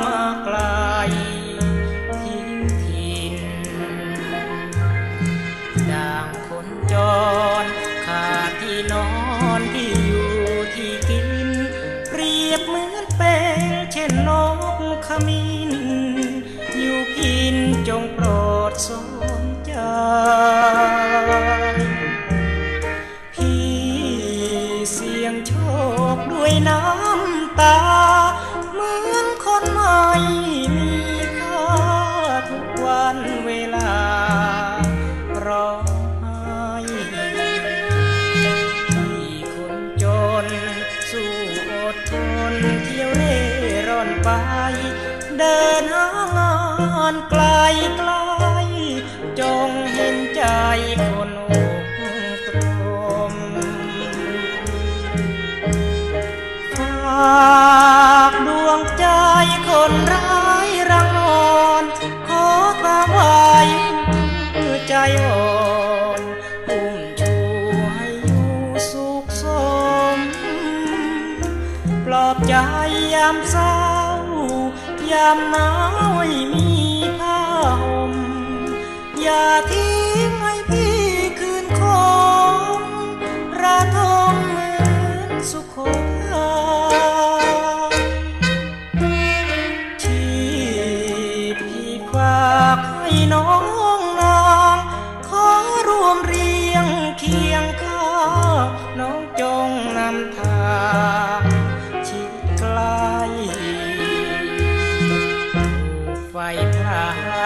มาไกลทิ้งถิ่นดังคนจร ขาดที่นอนที่อยู่ที่กิน เปรียบเหมือนเป็นเช่นนกขมิ้น อยู่กินจงโปรดสนใจพี่เสียงโชคด้วยน้ำตาม ม่มีค่าทุกวันเวลารอให้พี่คนจน สู้อดทนเที่ยวเร่ร่อนไป เดินหางานไกลไกล จงเห็นใจคนอกตรมฝา ใจยามเศร้ายามหนาวไม่มีผ้าห่มอย่าทิ้งให้พี่คืนคงระทมเหมือนสุขทัยที่พี่ฝากให้น้อง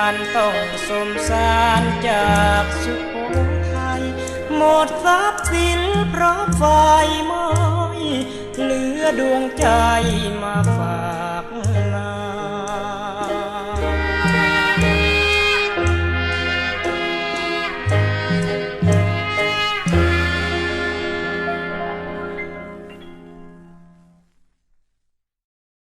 านต้องสมสารจากสุโขทัยหมดทรัพย์สินเพราะไฟไหม้เหลือดวงใจมาฝาก